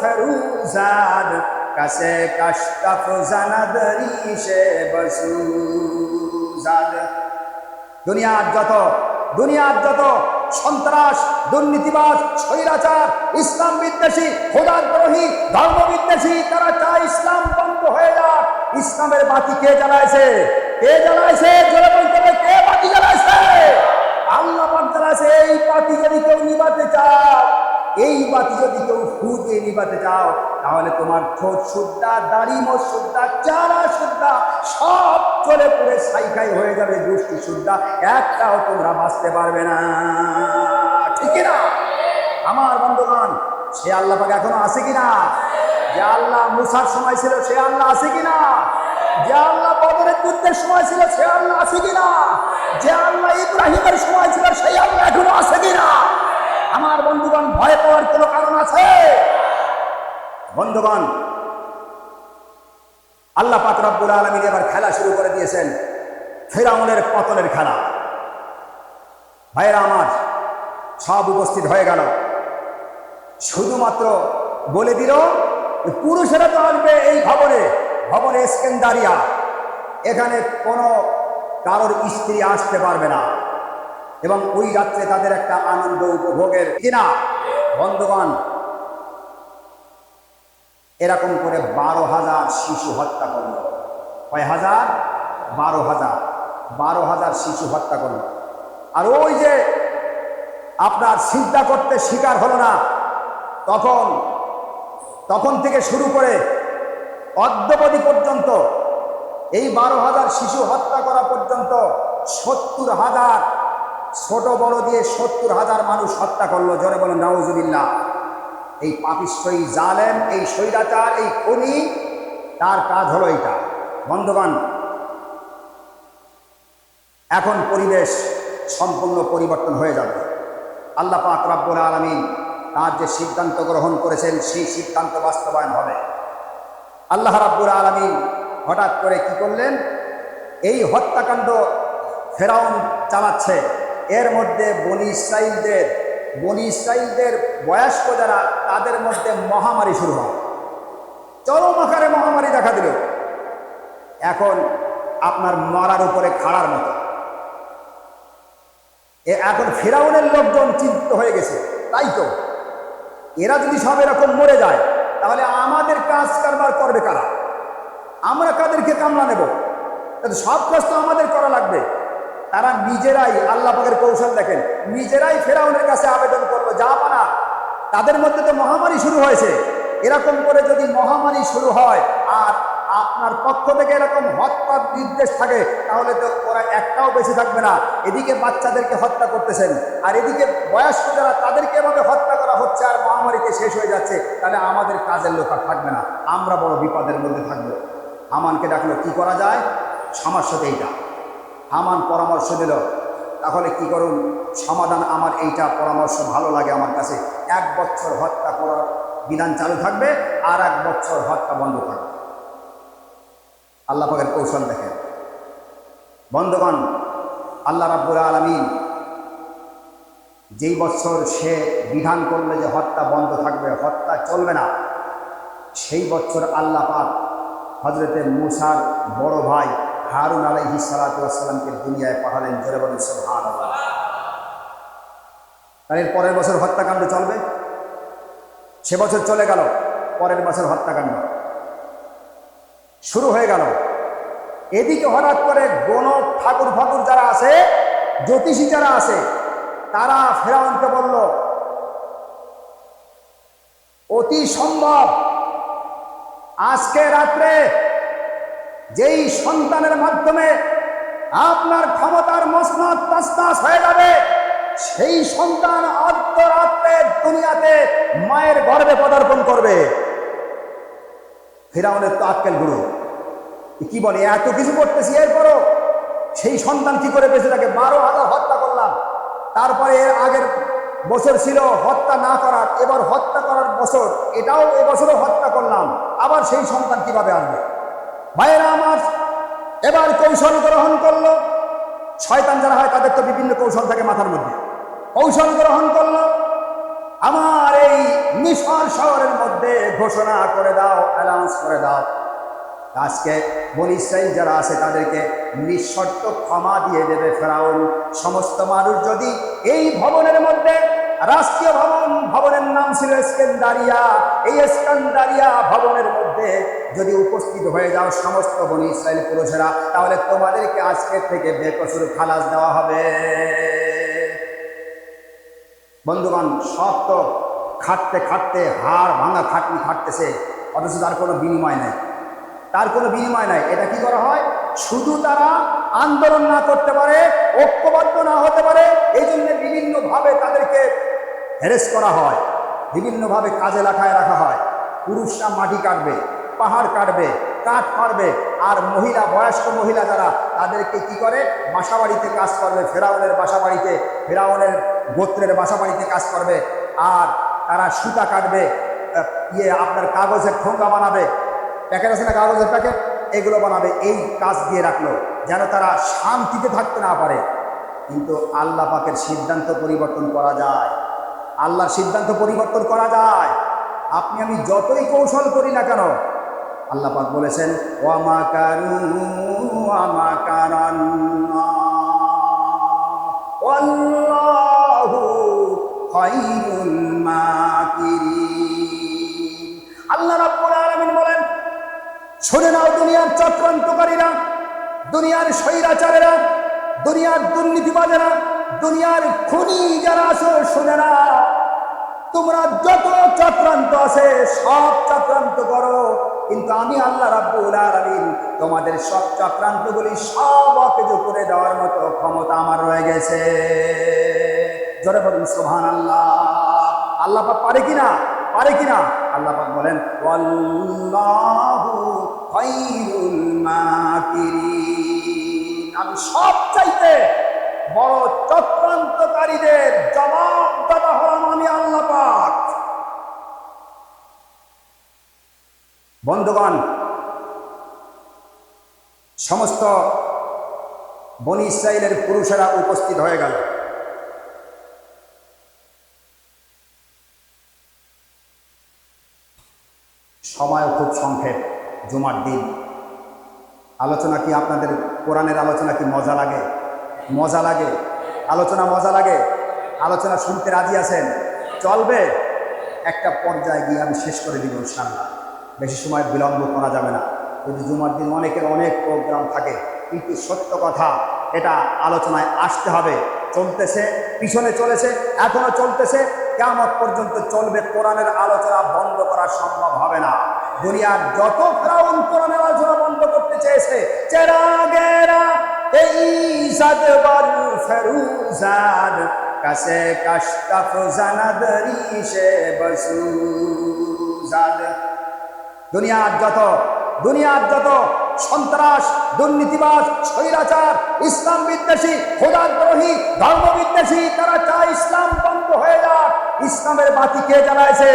ফেরুজার, কাছে দুনিয়ার যত দুনিয়ার যত সন্ত্রাস, দুর্নীতিবাজ, স্বৈরাচার, ইসলাম বিদ্বেষী, খোদার ধর্ম বিদ্বেষী, তারা চায় ইসলাম বন্ধ হয়ে যাক। ইসলামের বাতি কে জ্বালাইছে? কে জ্বালাইছে? জোরে বলতে কে বাতি জ্বালাইছে? আল্লাহ জ্বালাইছে, এই বাতি যদি এই বাতি যদি কেউ ফু দিয়ে নিবাতে চাও, তাহলে তোমার ঠোঁট সুদ্ধা, দাড়ি মোট চারা সুদ্ধা, সব চলে পড়ে সাইকাই হয়ে যাবে গোষ্ঠী সুদ্ধা। একটাও তোমরা বাঁচতে পারবে না। ঠিক না? আমার বন্ধুগণ, সে আল্লাহ পাক এখনও আছে কিনা যে আল্লাহ মুসার সময় ছিল, সে আল্লাহ আছে কিনা যে আল্লাহ বদরের যুদ্ধের সময় ছিল, সে আল্লাহ আছে কিনা যে আল্লাহ ইব্রাহিমের সময় ছিল, সেই আল্লাহ এখনও আছে কিনা আমার বন্ধুগণ ভয় পাওয়ার কোনো কারণ আছে? বন্ধুগণ, আল্লাহ পাক রব্বুল আলমিন এবার খেলা শুরু করে দিয়েছেন। ফেরাউনের পতনের খেলা। ভাইয়েরা আমার, সব উপস্থিত হয়ে গেল। শুধুমাত্র বলে দিল পুরুষেরা তো আসবে এই ভবনে। ভবনে স্কেন্দারিয়া। এখানে কোনো কারোর স্ত্রী আসতে পারবে না। এবং ওই রাত্রে তাদের একটা আনন্দ উপভোগের কিনা? বন্ধুগণ, এরকম করে বারো হাজার শিশু হত্যা করল। কয় হাজার? বারো হাজার। বারো হাজার শিশু হত্যা করল। আর ওই যে আপনার চিন্তা করতে শিকার হলো না, তখন তখন থেকে শুরু করে অদ্যবধি পর্যন্ত এই বারো হাজার শিশু হত্যা করা পর্যন্ত সত্তর হাজার ছোট বড় দিয়ে সত্তর হাজার মানুষ হত্যা করল। জোরে বলেন নওয়াজুবিল্লাহ এই পাপিশ্বই জালেম, এই স্বৈরাচার, এই খনি, তার কাজ হলো এইটা। বন্ধুগণ, এখন পরিবেশ সম্পূর্ণ পরিবর্তন হয়ে যাবে। আল্লাহ পাক রাব্বুল আলমিন তার যে সিদ্ধান্ত গ্রহণ করেছেন, সেই সিদ্ধান্ত বাস্তবায়ন হবে। আল্লাহ রাব্বুল আলমিন হঠাৎ করে কি করলেন? এই হত্যাকাণ্ড ফেরাউন চালাচ্ছে। এর মধ্যে বনি ইসরাইলদের বনি ইসরাইলদের বয়স্ক যারা, তাদের মধ্যে মহামারী শুরু হয়। চরম আকারে মহামারী দেখা দিল। এখন আপনার মরার উপরে খাড়ার মতো। এখন ফেরাউনের লোকজন চিন্তিত হয়ে গেছে। তাই তো। এরা যদি সব এরকম মরে যায়, তাহলে আমাদের কাজ কারবার করবে কারা? আমরা কাদেরকে কামলা নেব? সব কাজ তো আমাদের করা লাগবে। তারা নিজেরাই আল্লাহ পাকের কৌশল দেখেন। নিজেরাই ফেরাউনের কাছে আবেদন করল, যা পানা তাদের মধ্যে তো মহামারী শুরু হয়েছে। এরকম করে যদি মহামারী শুরু হয় আর আপনার পক্ষ থেকে এরকম হত্যার নির্দেশ থাকে, তাহলে তো ওরা একটাও বেশি থাকবে না। এদিকে বাচ্চাদেরকে হত্যা করতেছেন, আর এদিকে বয়স্ক যারা, তাদেরকে এভাবে হত্যা করা হচ্ছে আর মহামারীতে শেষ হয়ে যাচ্ছে, তাহলে আমাদের কাজের লোক আর থাকবে না। আমরা বড় বিপদের মধ্যে থাকব। আমানকে ডাকলো, কি করা যায়? সমস্যা তো এইটা। হামান পরামর্শ দিল, তাহলে কি করুন? সমাধান আমার এইটা পরামর্শ ভালো লাগে আমার কাছে। এক বছর হত্যা করার বিধান চালু থাকবে, আর এক বছর হত্যা বন্ধ থাকবে। আল্লাহ পাকের কৌশল দেখেন। বন্ধুগণ, আল্লাহ রাব্বুল আলমিন যেই বছর সে বিধান করলে যে হত্যা বন্ধ থাকবে, হত্যা চলবে না, সেই বছর আল্লাহ পাক হজরতে মুসার বড় ভাই হারুন আলাইহি সালাতামকে দুনিয়ায় পাঠালেন জোরে বলেন সোহান পরের বছর হত্যাকাণ্ড চলবে? সে বছর চলে গেল, পরের বছর হত্যাকাণ্ড। শুরু হয়ে গেল। এদিকে হঠাৎ করে গণ ঠাকুর ফাকুর যারা আছে, জ্যোতিষী যারা আছে, তারা ফেরাউনকে বলল, অতি সম্ভব, আজকে রাত্রে যেই সন্তানের মাধ্যমে আপনার ক্ষমতার মসনদ তসনাস হয়ে যাবে, সেই সন্তান অর্ধরাত্রে দুনিয়াতে মায়ের গর্ভে পদার্পণ করবে। ফেরাউনের তো আক্কেল গুরু। কি বলে এত কিছু করতেছি, এরপরও সেই সন্তান কি করে বেঁচে থাকে? বারো হাজার হত্যা করলাম। তারপরে এর আগের বছর ছিল হত্যা না করার। এবার হত্যা করার বছর, এটাও এবছরও হত্যা করলাম। আবার সেই সন্তান কীভাবে আসবে? ভাইয়েরা আমার, এবার কৌশল গ্রহণ করল। শয়তান যারা হয়, তাদের তো বিভিন্ন কৌশল থাকে মাথার মধ্যে। কৌশল গ্রহণ করল। আমার এই মিশর শহরের মধ্যে ঘোষণা করে দাও, অ্যালাউন্স করে দাও। আজকে বনিসাই যারা আছে, তাদেরকে নিঃশর্ত ক্ষমা দিয়ে দেবে ফেরাউন। সমস্ত মানুষ যদি এই ভবনের মধ্যে রাষ্ট্রীয় ভবন, ভবনের নাম ছিল স্কেন্দারিয়া এই স্কেন্দারিয়া ভবনের মধ্যে যদি উপস্থিত হয়ে যাও সমস্ত বনি ইসরায়েল পুরুষেরা, তাহলে তোমাদেরকে আজকের থেকে বেকসুর খালাস দেওয়া হবে। বন্ধুগণ, সব তো খাটতে খাটতে, হাড় ভাঙা খাটনি খাটতেছে, অথচ তার কোনো বিনিময় নেই। তার কোনো বিনিময় নাই। এটা কি করা হয়? শুধু তারা আন্দোলন না করতে পারে, ঐক্যবদ্ধ না হতে পারে এই জন্য বিভিন্নভাবে তাদেরকে হ্যারেস করা হয়। বিভিন্নভাবে কাজে লাখায় রাখা হয়। পুরুষরা মাটি কাটবে, পাহাড় কাটবে, কাঠ পারবে আর মহিলা, বয়স্ক মহিলা যারা, তাদেরকে কি করে? বাসা বাড়িতে কাজ করবে, ফেরাউনের বাসা বাড়িতে ফেরাউনের গোত্রের বাসা বাড়িতে কাজ করবে, আর তারা সুতা কাটবে ইয়ে আপনার কাগজের ঠোঙ্গা বানাবে, প্যাকেট আছে না কাগজের প্যাকেট? এগুলো বানাবে, এই কাজ দিয়ে রাখল, যেন তারা শান্তিতে থাকতে না পারে। কিন্তু আল্লাহ পাকের সিদ্ধান্ত পরিবর্তন করা যায়। আল্লাহর সিদ্ধান্ত পরিবর্তন করা যায়। আপনি আমি যতই কৌশল করি না কেন, আল্লাহ পাক বলেছেন আল্লাহ রাব্বুল বলেন, শুনে নাও দুনিয়ার চক্রান্তকারীরা, দুনিয়ার স্বৈরাচারেরা, দুনিয়ার দুর্নীতিবাজেরা, দুনিয়ার খুনি যারা আছো, শুনে না তোমরা যত চক্রান্ত আছে, সব চক্রান্ত করো। কিন্তু আমি আল্লাহ রাব্বুল আলামিন তোমাদের সব চক্রান্তগুলি সব অকেজ করে দেওয়ার মতো ক্ষমতা আমার রয়ে গেছে। জোরে বলুন, সুবহানাল্লাহ। আল্লাহ পাক পারে কিনা? পারে কিনা? আল্লাহ পাক বলেন আমি সব চাইতে বড় চক্রান্তকারীদের জবাব দাদা হলাম আমি আল্লাহ পাক। বন্ধুগণ, সমস্ত বনি ইসরায়েলের পুরুষেরা উপস্থিত হয়ে গেল। সময় খুব সংক্ষেপ, জুমার দিন। আলোচনা কি আপনাদের কোরআনের আলোচনা কি মজা লাগে? মজা লাগে। আলোচনা মজা লাগে। আলোচনা শুনতে রাজি আছেন? চলবে। একটা পর্যায়ে গিয়ে আমি শেষ করে দিব ইনশাল্লাহ বেশি সময় বিলম্ব করা যাবে না। যদি জুমার দিন অনেকের অনেক প্রোগ্রাম থাকে, কিন্তু সত্য কথা, এটা আলোচনায় আসতে হবে। চলতেছে, পিছনে চলেছে, এখনও চলতেছে। কেমন পর্যন্ত চলবে, কোরআনের আলোচনা বন্ধ করা সম্ভব হবে না। দুনিয়ার যত ফ্রাউন কোরআনের আলোচনা বন্ধ করতে চেয়েছে চেরাগেরা এই সাদবার ফেরুজান কাছে কাশতাফ জানাদরি সে বসুজাদ দুনিয়ার যত দুনিয়ার যত সন্ত্রাস, দুর্নীতিবাজ, স্বৈরাচার, ইসলাম বিদ্বেষী খোদাগ্রহী ধর্ম বিদ্বেষী, তারা চায় ইসলাম বন্ধ হয়ে যাক। ইসলামের বাতি কে জ্বালাইছে?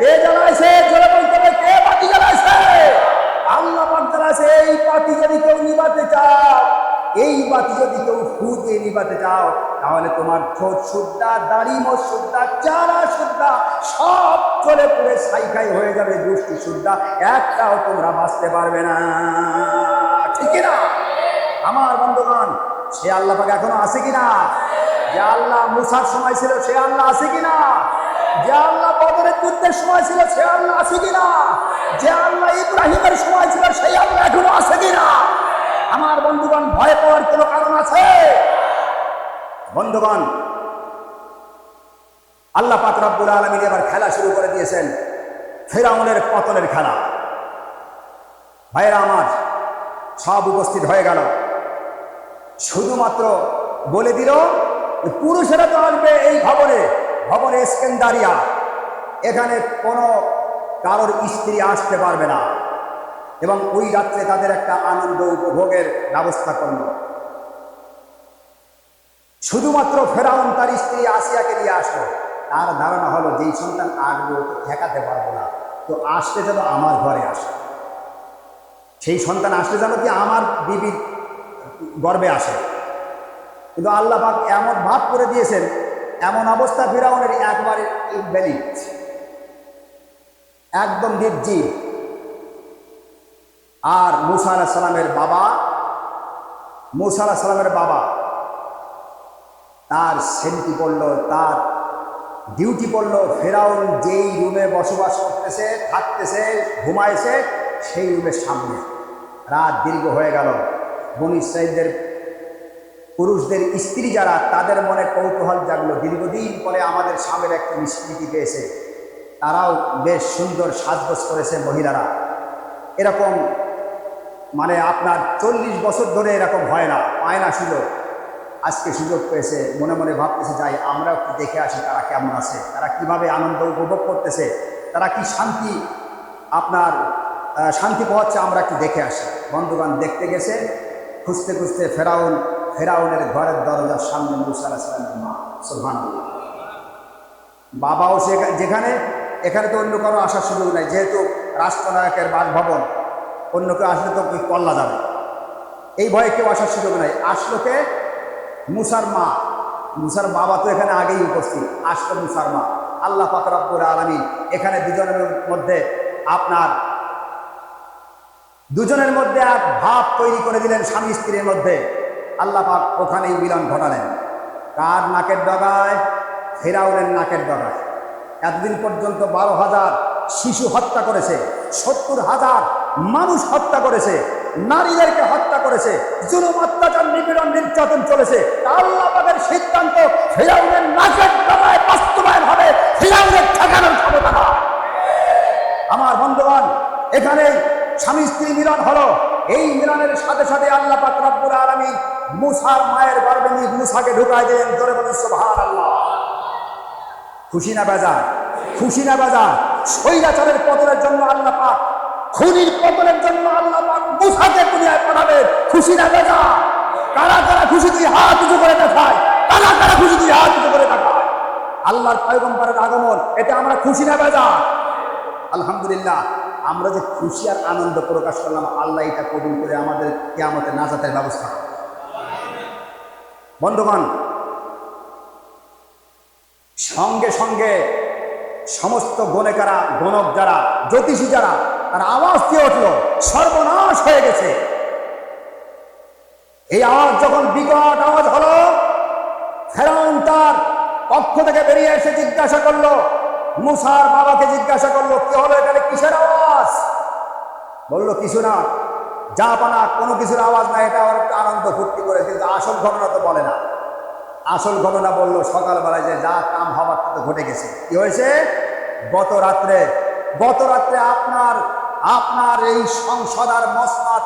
কে জ্বালাইছে? জোরে বলতে হবে, কে বাতি জ্বালাইছে? আল্লাহ পাক জ্বালাইছে, এই বাতি যদি কেউ এই বাতি যদি কেউ ফু দিয়ে নিবাতে চাও, তাহলে তোমার ঠোঁট সুদ্ধা, দাড়ি মোট সুদ্ধা, চারা সুদ্ধা, সব চলে পুরে সাইকাই হয়ে যাবে গোষ্ঠী সুদ্ধা। একটাও তোমরা বাঁচতে পারবে না। ঠিক না আমার বন্ধুগণ, সে আল্লাহ পাক এখনও আছে কিনা? যে আল্লাহ মুসার সময় ছিল, সে আল্লাহ আছে কিনা? যে আল্লাহ বদরের যুদ্ধের সময় ছিল, সে আল্লাহ আছে কিনা? যে আল্লাহ ইব্রাহিমের সময় ছিল, সেই আল্লাহ এখনও আছে কিনা? আমার বন্ধুগণ, ভয় পাওয়ার কোনো কারণ আছে? বন্ধুগণ, আল্লাহ পাক রব্বুল আলমিন এবার খেলা শুরু করে দিয়েছেন। ফেরাউনের পতনের খেলা। ভাইয়েরা আমার, সব উপস্থিত হয়ে গেল। শুধুমাত্র বলে দিল পুরুষেরা তো আসবে এই ভবনে। ভবনে স্কেন্দারিয়া। এখানে কোনো কারোর স্ত্রী আসতে পারবে না। এবং ওই রাত্রে তাদের একটা আনন্দ উপভোগের ব্যবস্থা করল। শুধুমাত্র ফেরাউন তার স্ত্রী আসিয়াকে দিয়ে আসলো। তার ধারণা হলো, যেই সন্তান আসবে ঠেকাতে পারব না। তো আসতে যেন আমার ঘরে আসে। সেই সন্তান আসলে যেন কি আমার বিবির গর্বে আসে। কিন্তু আল্লাহ পাক এমন ভাব করে দিয়েছেন, এমন অবস্থা ফেরাউনের একবারে ইনভ্যালিড একদম নির্জীব। আর মুসা আলাহ সালামের বাবা, মুসা আলাহ সালামের বাবা, তার সেন্টি পড়ল, তার ডিউটি পড়ল, ফেরাউন যেই রুমে বসবাস করতেছে, থাকতেছে, ঘুমাইছে, সেই রুমের সামনে। রাত দীর্ঘ হয়ে গেল। বনি ইসরাইলদের পুরুষদের স্ত্রী যারা, তাদের মনে কৌতূহল জাগলো। দীর্ঘদিন পরে আমাদের স্বামীর একটা নিষ্কৃতি পেয়েছে। তারাও বেশ সুন্দর সাজগোজ করেছে মহিলারা। এরকম মানে আপনার চল্লিশ বছর ধরে এরকম হয় না, পায় না সুযোগ। আজকে সুযোগ পেয়েছে, মনে মনে ভাবতেছে, যাই আমরা একটু দেখে আসি তারা কেমন আছে, তারা কীভাবে আনন্দ উপভোগ করতেছে, তারা কি শান্তি, আপনার শান্তি পাওয়াচ্ছে আমরা একটু দেখে আসি। বন্ধুবান দেখতে গেছে, খুঁজতে খুঁজতে ফেরাউন, ফেরাউনের ঘরের দরজার সামনে মুসা আলাহিসামের মা সুলহান বাবাও সেখানে যেখানে, এখানে তো অন্য কারও আসার সুযোগ নাই, যেহেতু রাষ্ট্রনায়কের বাসভবন অন্য কেউ আসলে তো কল্লা যাবে। এই ভয়ে কেউ আসার সুযোগ নাই। আসলো কে? মুসার মা। মুসার বাবা তো এখানে আগেই উপস্থিত। আসলো মুসার মা। আল্লাহ ফাকরাবুর আলমী এখানে দুজনের মধ্যে আপনার দুজনের মধ্যে এক ভাব তৈরি করে দিলেন স্বামী স্ত্রীর মধ্যে। আল্লাহ পাক ওখানেই মিলন ঘটালেন। কার নাকের ডগায়? ফেরাউনের নাকের ডগায়। এতদিন পর্যন্ত বারো হাজার শিশু হত্যা করেছে। সত্তর হাজার মানুষ হত্যা করেছে, নারীদেরকে হত্যা করেছে, জুলুম, অত্যাচার, নিপীড়ন, নির্যাতন চলেছে। আল্লাহ সিদ্ধান্ত বাস্তবায়ন হবে ঠেকানোর ক্ষমতা না আমার বন্ধুগণ, এখানে স্বামী স্ত্রী মিলন হলো। এই মিলনের সাথে সাথে আল্লাহ পাক রব্বুল মুসার মায়ের গর্ভে নিয়ে মুসাকে ঢুকাই দিলেন, জোরে বলেন খুশি না বাজার? খুশি না বাজার? স্বৈরাচারের পতনের জন্য আল্লাহ খুনির জন্য আল্লাহ দুনিয়ায় পাঠাবে খুশি না বাজার কারা কারা খুশি হাত উঁচু করে দেখায়? কারা কারা খুশি হাত উঁচু করে দেখায়? আল্লাহর পয়গম্বরের আগমন আমরা খুশি না বাজার আলহামদুলিল্লাহ, আমরা যে খুশি আর আনন্দ প্রকাশ করলাম, আল্লাহ এটা কবুল করে আমাদের কেয়ামতের নাজাতের ব্যবস্থা করে। বন্ধুগণ, সঙ্গে সঙ্গে সমস্ত গণেকারা, গণক যারা, জ্যোতিষী যারা তারা আওয়াজ দিয়ে উঠল, সর্বনাশ হয়ে গেছে। এই আওয়াজ যখন বিকট আওয়াজ হলো, ফেরাউন তার পক্ষ থেকে বেরিয়ে এসে জিজ্ঞাসা করল, মুসার বাবাকে জিজ্ঞাসা করল, কি হলো এখানে কিসের আওয়াজ? বলল, কিছু না যা পানা কোনো কিছুর আওয়াজ না, এটা ওর একটু আনন্দ ফুর্তি করে, কিন্তু আসল ঘটনা তো বলে না। আসল ঘটনা বলল, সকালবেলায় যে যা কাম তা তো ঘটে গেছে। কি হয়েছে? গত রাত্রে গত রাত্রে আপনার আপনার এই সংসদ আর মসনাদ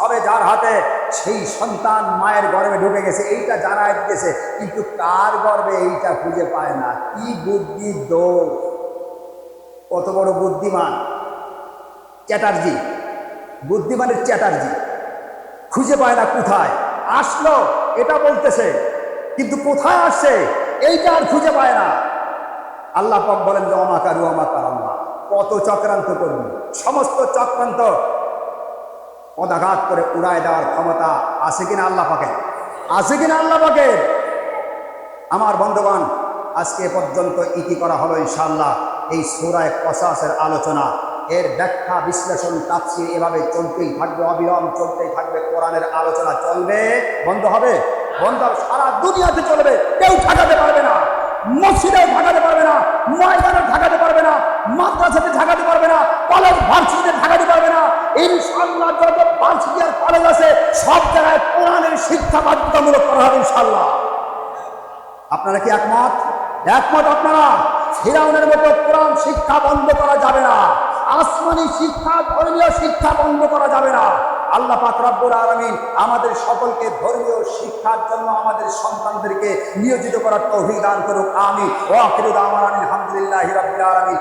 হবে যার হাতে সেই সন্তান মায়ের গর্ভে ঢুকে গেছে, এইটা জানায় দিতেছে কিন্তু কার গর্বে এইটা খুঁজে পায় না? কি বুদ্ধি দৌড় কত বড় বুদ্ধিমান? চ্যাটার্জি। বুদ্ধিমানের চ্যাটার্জি। খুঁজে পায় না কোথায়? আসলো, এটা বলতেছে, কিন্তু কোথায় আসছে? এইটা আর খুঁজে পায় না। আল্লাহ পাক বলেন যে, অমাকারু অমাকার আল্লাহ কত চক্রান্ত করবি সমস্ত চক্রান্ত পদাঘাত করে উড়ায় দেওয়ার ক্ষমতা আছে কিনা আল্লাহ পাকে আছে কিনা আল্লাহ পাকে আমার বন্ধুগণ, আজকে পর্যন্ত ইতি করা হলো ইনশাল্লাহ এই সুরায় কসাসের আলোচনা। এর ব্যাখ্যা, বিশ্লেষণ, তাফসির এভাবে চলতেই থাকবে, অবিরাম চলতেই থাকবে, কোরআনের আলোচনা চলবে, বন্ধ হবে। বন্ধ সারা দুনিয়াতে চলবে, কেউ ঠেকাতে পারবে না। মসজিদে ঢাকাতে পারবে না ময়দানে ঢাকাতে পারবে না, মাদ্রাসাতে ঢাকাতে পারবে না কলেজ ভার্সিটিতে ঢাকাতে পারবে না। ইনশাল্লাহ যত ভার্সিটি আর কলেজ আছে, সব জায়গায় কোরআনের শিক্ষা বাধ্যতামূলক করা হবে ইনশাল্লাহ আপনারা কি একমত? একমত আপনারা? ফিরাউনের মতো কোরআন শিক্ষা বন্ধ করা যাবে না। আসমানি শিক্ষা, ধর্মীয় শিক্ষা বন্ধ করা যাবে না। আল্লাহ পাক রব্বুল আলামিন আমাদের সকলকে ধর্মীয় শিক্ষার জন্য আমাদের সন্তানদেরকে নিয়োজিত করার তৌফিক দান করুক আমি ওয়া আমার আলহামদুলিল্লাহ আলমিন আলামিন।